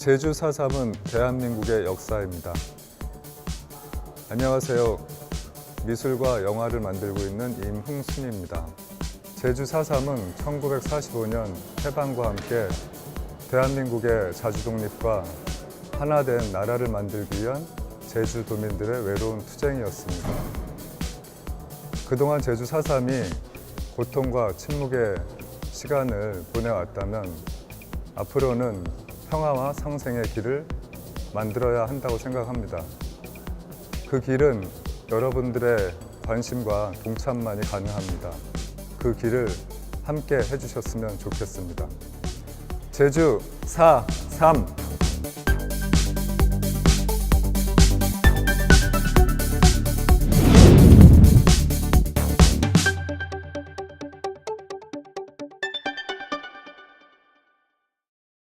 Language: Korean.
제주 4.3은 대한민국의 역사입니다. 안녕하세요. 미술과 영화를 만들고 있는 임흥순입니다. 제주 4.3은 1945년 해방과 함께 대한민국의 자주 독립과 하나된 나라를 만들기 위한 제주 도민들의 외로운 투쟁이었습니다. 그동안 제주 4.3이 고통과 침묵의 시간을 보내왔다면 앞으로는 평화와 상생의 길을 만들어야 한다고 생각합니다. 그 길은 여러분들의 관심과 동참만이 가능합니다. 그 길을 함께 해주셨으면 좋겠습니다. 제주 4, 3